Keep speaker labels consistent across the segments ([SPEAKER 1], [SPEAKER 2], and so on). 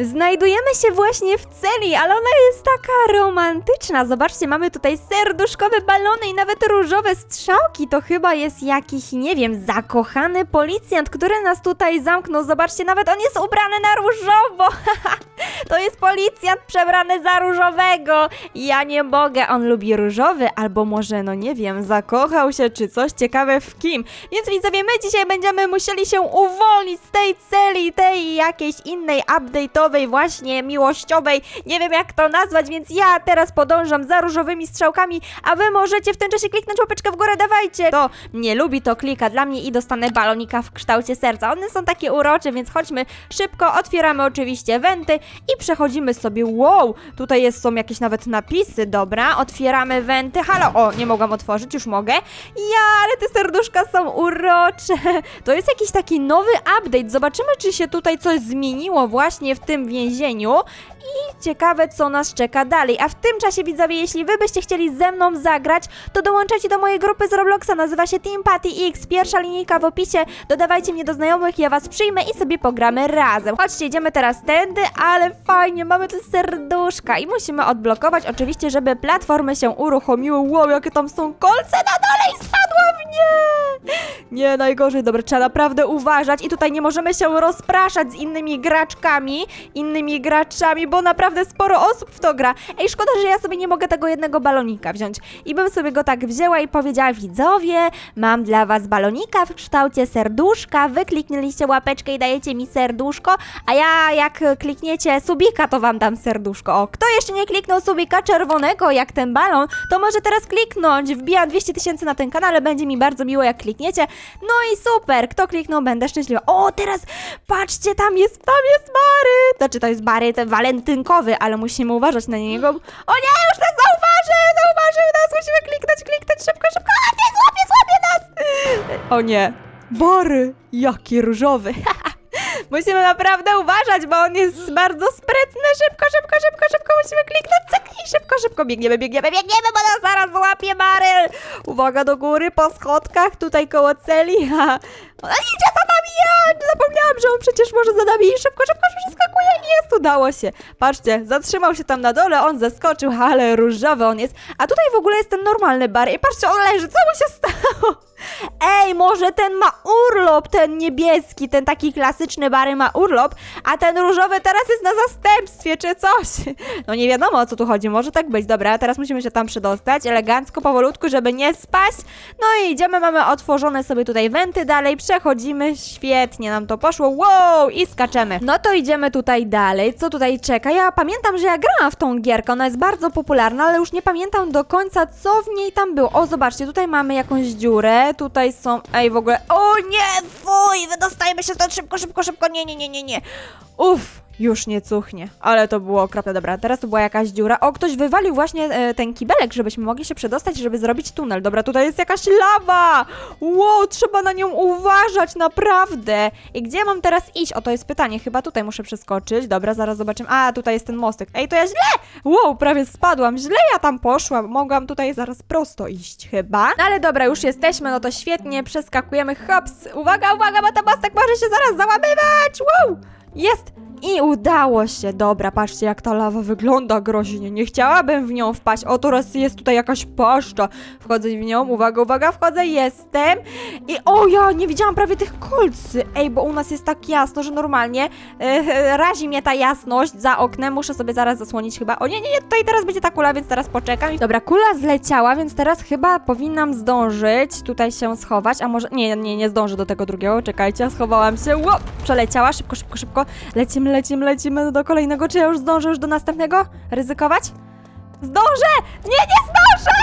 [SPEAKER 1] Znajdujemy się właśnie w celi, ale ona jest taka romantyczna. Zobaczcie, mamy tutaj serduszkowe balony i nawet różowe strzałki. To chyba jest jakiś, nie wiem, zakochany policjant, który nas tutaj zamknął. Zobaczcie, nawet on jest ubrany na różowo. to jest policjant przebrany za różowego. Ja nie mogę, on lubi różowy, albo może, no nie wiem, zakochał się czy coś ciekawe w kim. Więc widzowie, my dzisiaj będziemy musieli się uwolnić z tej celi, tej jakiejś innej update'owej, właśnie miłościowej, nie wiem jak to nazwać, więc ja teraz podążam za różowymi strzałkami, a wy możecie w tym czasie kliknąć łapeczkę w górę, dawajcie! To nie lubi, to klika dla mnie i dostanę balonika w kształcie serca. One są takie urocze, więc chodźmy szybko, otwieramy oczywiście wenty i przechodzimy sobie, wow, tutaj jest, są jakieś nawet napisy, dobra, otwieramy wenty, halo, o, nie mogłam otworzyć, już mogę, ja, ale te serduszka są urocze. To jest jakiś taki nowy update. Zobaczymy, czy się tutaj coś zmieniło właśnie w tym więzieniu. I ciekawe, co nas czeka dalej. A w tym czasie, widzowie, jeśli wy byście chcieli ze mną zagrać, to dołączajcie do mojej grupy z Robloxa. Nazywa się Team Patty X. Pierwsza linijka w opisie. Dodawajcie mnie do znajomych, ja was przyjmę i sobie pogramy razem. Chodźcie, idziemy teraz tędy, ale fajnie, mamy tu serduszka i musimy odblokować oczywiście, żeby platformy się uruchomiły. Wow, jakie tam są kolce na dole i spadłam, nie! Nie, najgorzej, dobra, trzeba naprawdę uważać i tutaj nie możemy się rozpraszać z innymi graczkami, innymi graczami, bo naprawdę sporo osób w to gra. Ej, szkoda, że ja sobie nie mogę tego jednego balonika wziąć. I bym sobie go tak wzięła i powiedziała, widzowie, mam dla was balonika w kształcie serduszka, wy kliknęliście łapeczkę i dajecie mi serduszko, a ja jak klikniecie subika, to wam dam serduszko. O, kto jeszcze nie kliknął subika czerwonego, jak ten balon, to może teraz kliknąć. Wbijam 200 tysięcy na ten kanał, będzie mi bardzo miło, jak klikniecie. No i super, kto kliknął, będę szczęśliwa. O, teraz patrzcie, tam jest, tam jest Bary. Znaczy, to jest Bary ten ale musimy uważać na niego. O nie, już nas zauważył, zauważył nas, musimy kliknąć, kliknąć, szybko, szybko. A nie, złapie, złapie nas. O nie, Bary, jaki różowy. Musimy naprawdę uważać, bo on jest bardzo sprytny. Szybko, szybko, szybko, szybko musimy kliknąć. Cyk i szybko, szybko biegniemy, biegniemy, biegniemy, bo nas zaraz złapie Baryl. Uwaga do góry, po schodkach, tutaj koło celi. Ona idzie za nami, ja zapomniałam, że on przecież może za nami. Szybko, szybko, szybko udało się. Patrzcie, zatrzymał się tam na dole, on zeskoczył, ale różowy on jest. A tutaj w ogóle jest ten normalny Barry. I patrzcie, on leży, co mu się stało? Ej, może ten ma urlop, ten niebieski, ten taki klasyczny Bary ma urlop, a ten różowy teraz jest na zastępstwie czy coś. No nie wiadomo o co tu chodzi, może tak być. Dobra, teraz musimy się tam przydostać, elegancko, powolutku, żeby nie spaść. No i idziemy, mamy otworzone sobie tutaj wenty dalej, przechodzimy, świetnie nam to poszło, wow, i skaczemy. No to idziemy tutaj dalej, co tutaj czeka? Ja pamiętam, że ja grałam w tą gierkę, ona jest bardzo popularna, ale już nie pamiętam do końca, co w niej tam było. O, zobaczcie, tutaj mamy jakąś dziurę, tutaj są, ej, w ogóle, o nie, fuj, wydostajemy się stąd szybko, szybko, szybko, nie, nie, nie, nie, nie. Uff. Już nie cuchnie, ale to było okropne. Dobra, teraz tu była jakaś dziura. O, ktoś wywalił właśnie e, ten kibelek, żebyśmy mogli się przedostać, żeby zrobić tunel. Dobra, tutaj jest jakaś lawa! Wow, trzeba na nią uważać, naprawdę! I gdzie mam teraz iść? O, to jest pytanie. Chyba tutaj muszę przeskoczyć. Dobra, zaraz zobaczymy. A, tutaj jest ten mostek. Ej, to ja źle! Wow, prawie spadłam. Źle ja tam poszłam. Mogłam tutaj zaraz prosto iść chyba. No ale dobra, już jesteśmy, no to świetnie. Przeskakujemy. Hops! Uwaga, uwaga, bo ten mostek może się zaraz załamywać! Wow! Jest! I udało się. Dobra, patrzcie jak ta lawa wygląda groźnie. Nie chciałabym w nią wpaść. O, teraz jest tutaj jakaś paszcza. Wchodzę w nią. Uwaga, uwaga, wchodzę. Jestem. I o, ja nie widziałam prawie tych kolcy. Ej, bo u nas jest tak jasno, że normalnie e, razi mnie ta jasność za oknem. Muszę sobie zaraz zasłonić chyba. O nie, nie, nie, tutaj teraz będzie ta kula, więc teraz poczekam. Dobra, kula zleciała, więc teraz chyba powinnam zdążyć tutaj się schować. A może, nie, nie, nie zdążę do tego drugiego. Czekajcie, schowałam się. Łop, przeleciała. Szybko, szybko, szybko. Lecimy, lecimy, lecimy do kolejnego. Czy ja już zdążę już do następnego? Ryzykować? Zdążę! Nie, nie zdążę!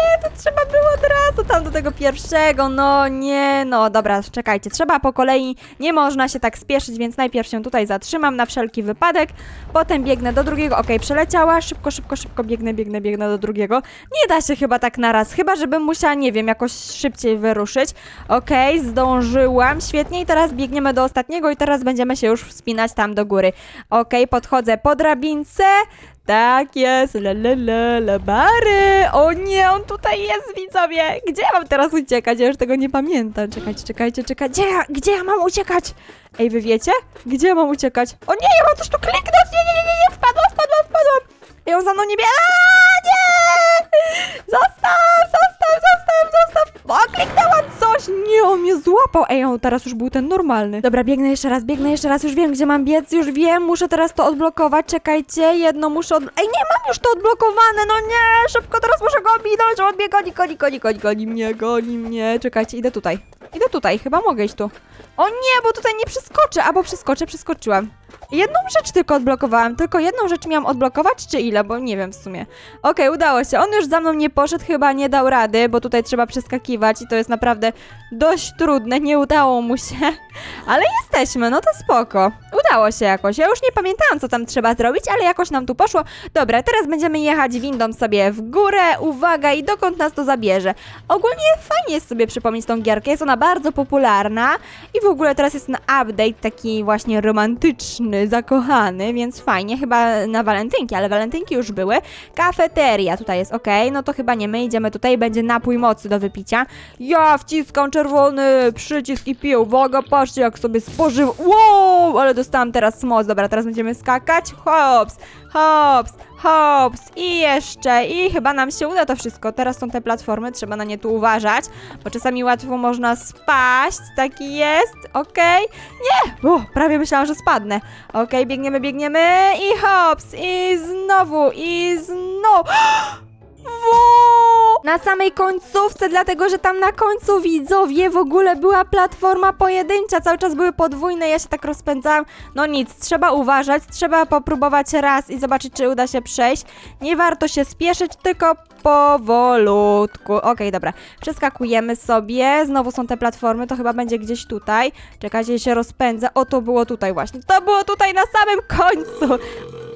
[SPEAKER 1] Nie, to trzeba było od razu tam do tego pierwszego. No nie, no dobra, czekajcie. Trzeba po kolei, nie można się tak spieszyć, więc najpierw się tutaj zatrzymam na wszelki wypadek. Potem biegnę do drugiego. Okej, przeleciała. Szybko, szybko, szybko biegnę, biegnę, biegnę do drugiego. Nie da się chyba tak naraz, chyba żebym musiała, nie wiem, jakoś szybciej wyruszyć. Okej, zdążyłam. Świetnie i teraz biegniemy do ostatniego i teraz będziemy się już wspinać tam do góry. Okej, podchodzę po drabince. Tak jest, la la la, la bary. O nie, on tutaj jest, widzowie. Gdzie ja mam teraz uciekać? Ja już tego nie pamiętam. Czekajcie, czekajcie, czekajcie. Gdzie ja, gdzie ja mam uciekać? Ej, wy wiecie? Gdzie ja mam uciekać? O nie, ja mam coś tu kliknąć! Nie, nie, nie, nie, nie, wpadłam, wpadłam, wpadłam! Ej, on za mną nie bie... Aaa, nie! Zostaw, Nie, on mnie złapał. Ej, on teraz już był ten normalny. Dobra, biegnę jeszcze raz, biegnę jeszcze raz. Już wiem, gdzie mam biec, już wiem. Muszę teraz to odblokować. Czekajcie, jedno muszę od... Ej, nie, mam już to odblokowane, no nie! Szybko, teraz muszę go ominąć. On mnie goni, goni, goni, goni, goni mnie, goni mnie. Czekajcie, idę tutaj. Idę tutaj, chyba mogę iść tu. O nie, bo tutaj nie przeskoczę, albo przeskoczę, przeskoczyłam. Jedną rzecz tylko odblokowałam, tylko jedną rzecz miałam odblokować, czy ile, bo nie wiem w sumie. Okej, udało się. On już za mną nie poszedł, chyba nie dał rady, bo tutaj trzeba przeskakiwać i to jest naprawdę dość trudne, nie udało mu się. Ale jesteśmy, no to spoko. Udało się jakoś. Ja już nie pamiętałam, co tam trzeba zrobić, ale jakoś nam tu poszło. Dobra, teraz będziemy jechać windą sobie w górę. Uwaga, i dokąd nas to zabierze. Ogólnie fajnie jest sobie przypomnieć tą gierkę, jest ona bardzo popularna i w ogóle teraz jest na update taki właśnie romantyczny, zakochany, więc fajnie, chyba na walentynki, ale walentynki już były. Kafeteria tutaj jest, ok, no to chyba nie my, idziemy tutaj, będzie napój mocy do wypicia. Ja wciskam czerwony przycisk i piję, uwaga, patrzcie jak sobie spożył, wow, ale dostałam teraz moc, dobra, teraz będziemy skakać, hops, hops, hops. I jeszcze, i chyba nam się uda to wszystko, teraz są te platformy, trzeba na nie tu uważać, bo czasami łatwo można spaść, taki jest, okej, nie, o, prawie myślałam, że spadnę, okej, biegniemy, biegniemy. I hops, i znowu, i znowu, Wo! Na samej końcówce, dlatego że tam na końcu widzowie w ogóle była platforma pojedyncza, cały czas były podwójne, ja się tak rozpędzałam. No nic, trzeba uważać, trzeba popróbować raz i zobaczyć, czy uda się przejść. Nie warto się spieszyć, tylko powolutku. Okej, dobra, przeskakujemy sobie, znowu są te platformy, to chyba będzie gdzieś tutaj. Czekajcie, się rozpędzę. O, to było tutaj właśnie, to było tutaj na samym końcu.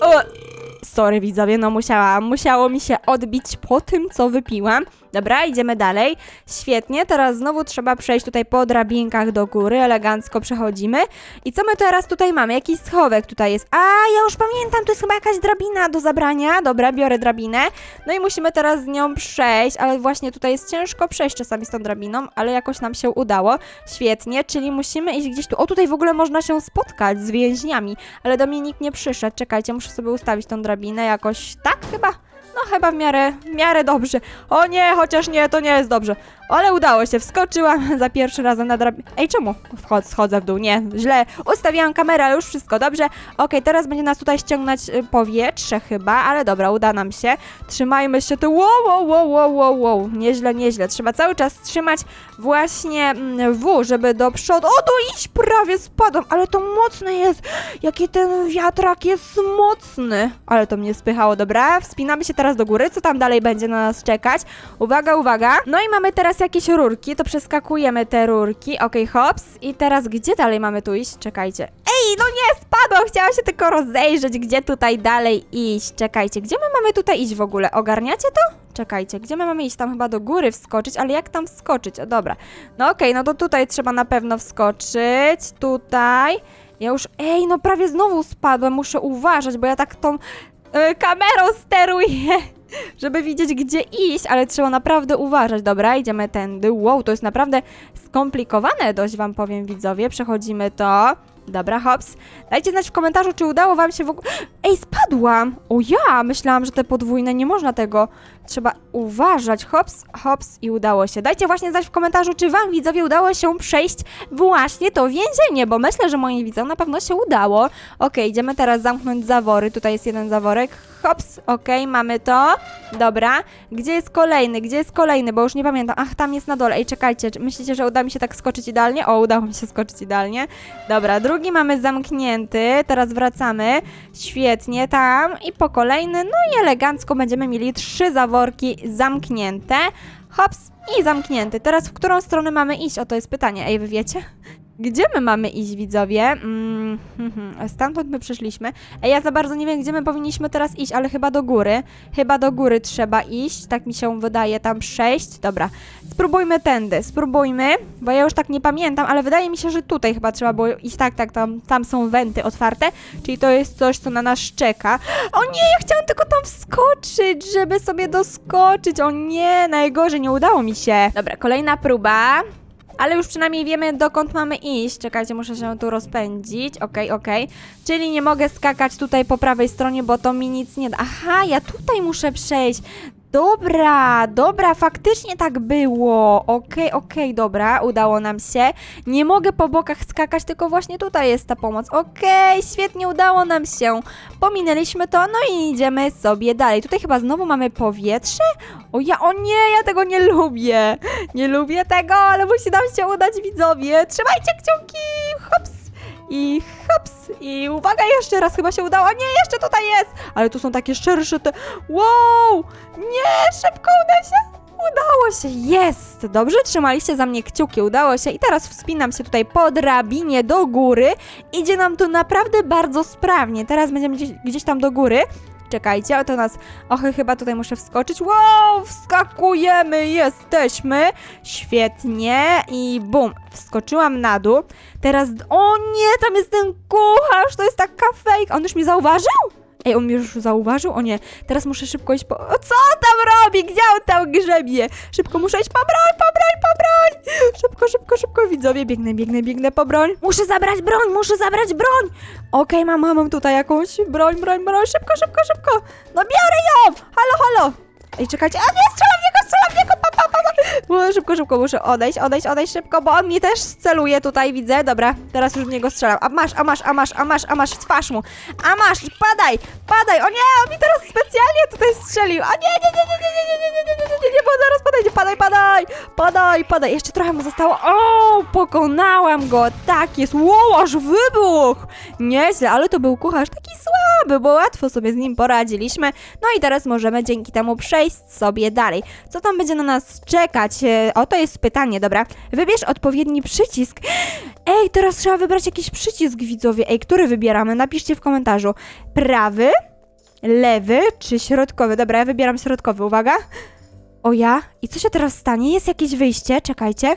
[SPEAKER 1] O, Sorry widzowie, no musiałam, musiało mi się odbić po tym, co wypiłam. Dobra, idziemy dalej. Świetnie, teraz znowu trzeba przejść tutaj po drabinkach do góry, elegancko przechodzimy. I co my teraz tutaj mamy? Jakiś schowek tutaj jest. A, ja już pamiętam, to jest chyba jakaś drabina do zabrania. Dobra, biorę drabinę. No i musimy teraz z nią przejść, ale właśnie tutaj jest ciężko przejść czasami z tą drabiną, ale jakoś nam się udało. Świetnie, czyli musimy iść gdzieś tu. O, tutaj w ogóle można się spotkać z więźniami, ale do mnie nikt nie przyszedł. Czekajcie, muszę sobie ustawić tą drabinę jakoś tak chyba. No chyba w miarę, w miarę dobrze. O nie, chociaż nie, to nie jest dobrze. Ale udało się, wskoczyłam za pierwszy razem na drabinę. Ej, czemu Wchod, schodzę w dół? Nie, źle. Ustawiłam kamerę, ale już wszystko dobrze. Okej, teraz będzie nas tutaj ściągnąć y, powietrze chyba, ale dobra, uda nam się. Trzymajmy się tu. Wow, wow, wow, wow, wow, wow. Nieźle, nieźle. Trzeba cały czas trzymać właśnie mm, W, żeby do przodu. O, tu iść prawie spadłam, ale to mocne jest. Jaki ten wiatrak jest mocny. Ale to mnie spychało, dobra. Wspinamy się teraz do góry. Co tam dalej będzie na nas czekać? Uwaga, uwaga. No i mamy teraz jakieś rurki, to przeskakujemy te rurki. Okej, hops. I teraz gdzie dalej mamy tu iść? Czekajcie. Ej, no nie, spadłam. Chciałam się tylko rozejrzeć, gdzie tutaj dalej iść. Czekajcie, gdzie my mamy tutaj iść w ogóle? Ogarniacie to? Czekajcie, gdzie my mamy iść? Tam chyba do góry wskoczyć, ale jak tam wskoczyć? O, dobra. No okej, no to tutaj trzeba na pewno wskoczyć. Tutaj. Ja już, ej, no prawie znowu spadłem, muszę uważać, bo ja tak tą y, kamerą steruję, żeby widzieć gdzie iść, ale trzeba naprawdę uważać. Dobra, idziemy tędy. Wow, to jest naprawdę skomplikowane, dość wam powiem widzowie. Przechodzimy to. Dobra, hops. Dajcie znać w komentarzu, czy udało wam się w ogóle... Ej, spadłam! O ja! Myślałam, że te podwójne nie można tego. Trzeba uważać. Hops, hops i udało się. Dajcie właśnie znać w komentarzu, czy wam widzowie udało się przejść właśnie to więzienie, bo myślę, że moim widzom na pewno się udało. Okej, idziemy teraz zamknąć zawory. Tutaj jest jeden zaworek. Hops, okej, mamy to. Dobra. Gdzie jest kolejny? Gdzie jest kolejny? Bo już nie pamiętam. Ach, tam jest na dole. Ej, czekajcie. Myślicie, że uda mi się tak skoczyć idealnie? O, udało mi się skoczyć idealnie. Dobra, drugi mamy zamknięty. Teraz wracamy. Świetnie, tam. I po kolejny. No i elegancko będziemy mieli trzy zaworki zamknięte. Hops i zamknięty. Teraz w którą stronę mamy iść? O, to jest pytanie. Ej, wy wiecie? Gdzie my mamy iść, widzowie? Mm, stamtąd my przyszliśmy. Ej, ja za bardzo nie wiem, gdzie my powinniśmy teraz iść, ale chyba do góry. Chyba do góry trzeba iść, tak mi się wydaje, tam przejść. Dobra, spróbujmy tędy, spróbujmy, bo ja już tak nie pamiętam, ale wydaje mi się, że tutaj chyba trzeba było iść. Tak, tak, tam, tam są wenty otwarte, czyli to jest coś, co na nas czeka. O nie, ja chciałam tylko tam wskoczyć, żeby sobie doskoczyć. O nie, najgorzej, nie udało mi się. Dobra, kolejna próba. Ale już przynajmniej wiemy, dokąd mamy iść. Czekajcie, muszę się tu rozpędzić. Okej, okej. Czyli nie mogę skakać tutaj po prawej stronie, bo to mi nic nie da. Aha, ja tutaj muszę przejść. Dobra, dobra, faktycznie tak było. Okej, okej, dobra, udało nam się. Nie mogę po bokach skakać, tylko właśnie tutaj jest ta pomoc. Okej, świetnie, udało nam się. Pominęliśmy to, no i idziemy sobie dalej. Tutaj chyba znowu mamy powietrze. O ja, o nie, ja tego nie lubię. Nie lubię tego, ale musi nam się udać, widzowie. Trzymajcie kciuki. I hops, i uwaga, jeszcze raz chyba się udało. Nie, jeszcze tutaj jest, ale tu są takie szersze te. Wow! Nie, szybko uda się! Udało się, jest! Dobrze, trzymaliście za mnie kciuki, udało się. I teraz wspinam się tutaj po drabinie do góry. Idzie nam tu naprawdę bardzo sprawnie. Teraz będziemy gdzieś, gdzieś tam do góry. Czekajcie, oto nas. Och, chyba tutaj muszę wskoczyć. Wow, wskakujemy, jesteśmy. Świetnie. I bum, wskoczyłam na dół. Teraz. O nie, tam jest ten kucharz, to jest taka fake. On już mnie zauważył? Ej, on mnie już zauważył? O nie, teraz muszę szybko iść po... O, co on tam robi? Gdzie on tam grzebie? Szybko muszę iść po broń, po broń, po broń! Szybko, szybko, szybko, widzowie, biegnę, biegnę, biegnę po broń. Muszę zabrać broń, muszę zabrać broń! Okej, mam, mam tutaj jakąś broń, broń, broń, szybko, szybko, szybko! No biorę ją! Halo, halo! Ej, czekajcie, a nie, strzelam w niego, strzelam w niego, pa, pa, pa, pa. Szybko, szybko, muszę odejść, odejść, odejść szybko, bo on mnie też celuje tutaj, widzę. Dobra, teraz już w niego strzelam. A masz, a masz, a masz, a masz, a masz, twarz mu. A masz, padaj, padaj, o nie, on mi teraz specjalnie tutaj strzelił. A nie, nie, nie, nie, nie, nie, nie, nie, nie, nie, nie, nie, nie, bo zaraz padaj, padaj, padaj, padaj, padaj. Jeszcze trochę mu zostało. O, pokonałam go, tak jest. Wow, aż wybuch. Nieźle, ale to był kucharz taki słaby, bo łatwo sobie z nim poradziliśmy. No i teraz możemy dzięki temu przejść sobie dalej. Co tam będzie na nas czekać? E, Oto jest pytanie, dobra. Wybierz odpowiedni przycisk. Ej, teraz trzeba wybrać jakiś przycisk, widzowie. Ej, który wybieramy? Napiszcie w komentarzu. Prawy, lewy czy środkowy? Dobra, ja wybieram środkowy, uwaga. O ja? I co się teraz stanie? Jest jakieś wyjście, czekajcie.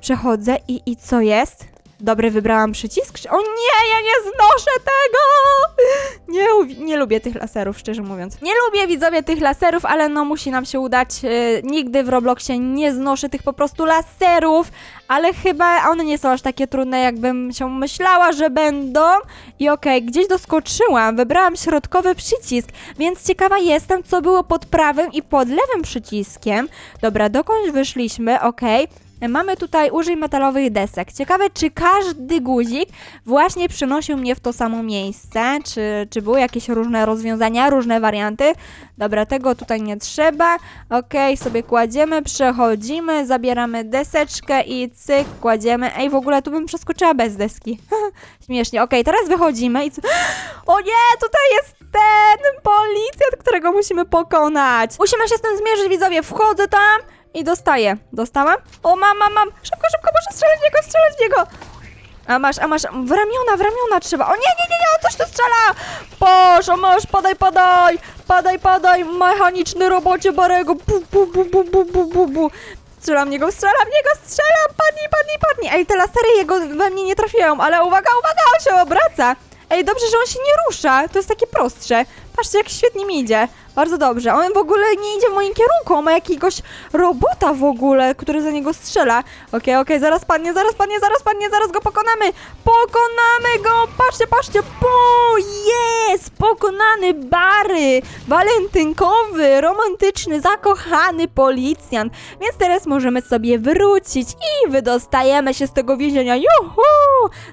[SPEAKER 1] Przechodzę i, i co jest? Dobry, wybrałam przycisk? O nie, ja nie znoszę tego! Nie, nie lubię tych laserów, szczerze mówiąc. Nie lubię widzowie tych laserów, ale no musi nam się udać. e, nigdy w Robloxie nie znoszę tych po prostu laserów, ale chyba one nie są aż takie trudne, jakbym się myślała, że będą. I okej, gdzieś doskoczyłam, wybrałam środkowy przycisk, więc ciekawa jestem, co było pod prawym i pod lewym przyciskiem. Dobra, dokąd wyszliśmy, okej. Mamy tutaj użyj metalowych desek. Ciekawe, czy każdy guzik właśnie przynosił mnie w to samo miejsce? Czy, czy były jakieś różne rozwiązania, różne warianty? Dobra, tego tutaj nie trzeba. Okej, sobie kładziemy, przechodzimy, zabieramy deseczkę i cyk, kładziemy. Ej, w ogóle tu bym przeskoczyła bez deski. Śmiesznie. Okej, teraz wychodzimy i co? O nie, tutaj jest ten policjant, którego musimy pokonać. Musimy się z tym zmierzyć, widzowie. Wchodzę tam i dostaję. Dostałam? O, mam, mam, mam. Szybko, szybko, muszę strzelać w niego, strzelać w niego. A masz, a masz, w ramiona, w ramiona trzeba. O nie, nie, nie, nie, on coś tu strzela. Boż, o masz, podaj, podaj. Padaj, padaj, mechaniczny robocie Barego. Bu, bu, bu, bu, bu, bu, bu, bu. Strzelam niego, strzelam niego, strzelam. Padnij, padnij, padnij. Ej, te lasery jego we mnie nie trafiają, ale uwaga, uwaga, on się obraca. Ej, dobrze, że on się nie rusza. To jest takie prostsze. Patrzcie, jak świetnie mi idzie. Bardzo dobrze. On w ogóle nie idzie w moim kierunku. On ma jakiegoś robota w ogóle, który za niego strzela. Okej, okej, zaraz padnie, zaraz padnie, zaraz padnie, zaraz go pokonamy. Pokonamy go! Patrzcie, patrzcie. Po, jest! Pokonany Bary. Walentynkowy, romantyczny, zakochany policjant. Więc teraz możemy sobie wrócić i wydostajemy się z tego więzienia. Juhu!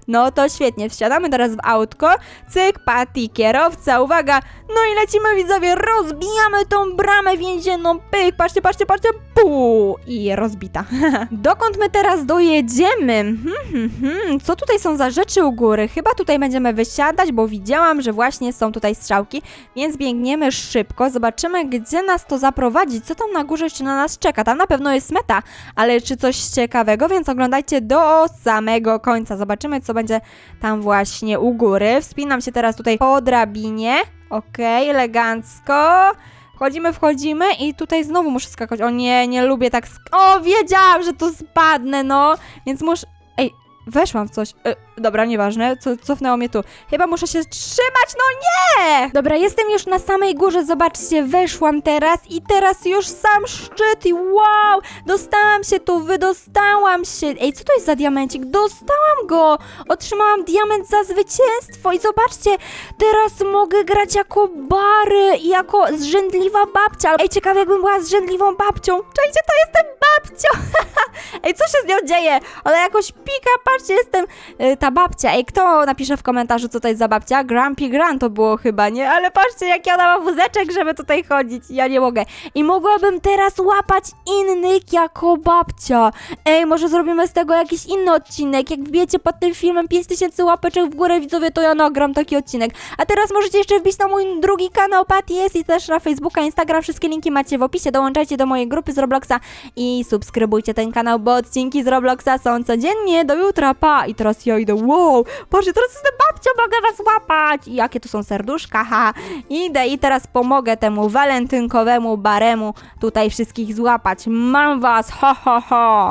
[SPEAKER 1] No to świetnie. Wsiadamy teraz w autko. Cyk, Patty, kierowca, uwaga. No i lecimy widzowie, rozbijamy tą bramę więzienną, pyk, patrzcie, patrzcie, patrzcie, pu i rozbita. Dokąd my teraz dojedziemy? Hmm, hmm, hmm. Co tutaj są za rzeczy u góry? Chyba tutaj będziemy wysiadać, bo widziałam, że właśnie są tutaj strzałki, więc biegniemy szybko, zobaczymy, gdzie nas to zaprowadzi, co tam na górze jeszcze na nas czeka. Tam na pewno jest meta, ale czy coś ciekawego, więc oglądajcie do samego końca. Zobaczymy, co będzie tam właśnie u góry. Wspinam się teraz tutaj po drabinie. Okej, elegancko. Wchodzimy, wchodzimy i tutaj znowu muszę skakać. O nie, nie lubię tak sk- O, wiedziałam, że tu spadnę, no. Więc muszę... Ej, weszłam w coś. E, dobra, nieważne, co, cofnęło mnie tu. Chyba muszę się trzymać, no nie! Dobra, jestem już na samej górze, zobaczcie, weszłam teraz i teraz już sam szczyt i wow! Dostałam się tu, wydostałam się. Ej, co to jest za diamencik? Dostałam go! Otrzymałam diament za zwycięstwo i zobaczcie, teraz mogę grać jako Bary i jako zrzędliwa babcia. Ej, ciekawe jakbym była zrzędliwą babcią. Czajcie, to jestem babcią! Ej, co się z nią dzieje? Ona jakoś pika, patrzcie, jestem y, ta babcia. Ej, kto napisze w komentarzu, co to jest za babcia? Grumpy Gran to było chyba, nie? Ale patrzcie, jaki ona ma wózeczek, żeby tutaj chodzić. Ja nie mogę. I mogłabym teraz łapać innych jako babcia. Ej, może zrobimy z tego jakiś inny odcinek. Jak wbijecie pod tym filmem 5000 łapeczek w górę, widzowie, to ja nagram taki odcinek. A teraz możecie jeszcze wbić na mój drugi kanał Patty jest i też na Facebooka, Instagram. Wszystkie linki macie w opisie. Dołączajcie do mojej grupy z Robloxa i subskrybujcie ten kanał, bo odcinki z Robloxa są codziennie. Do jutra, pa! I teraz ja idę, wow! Patrzcie, teraz jestem babcią, mogę was łapać! I jakie tu są serduszka, ha! Idę i teraz pomogę temu walentynkowemu baremu tutaj wszystkich złapać. Mam was, ho, ho, ho!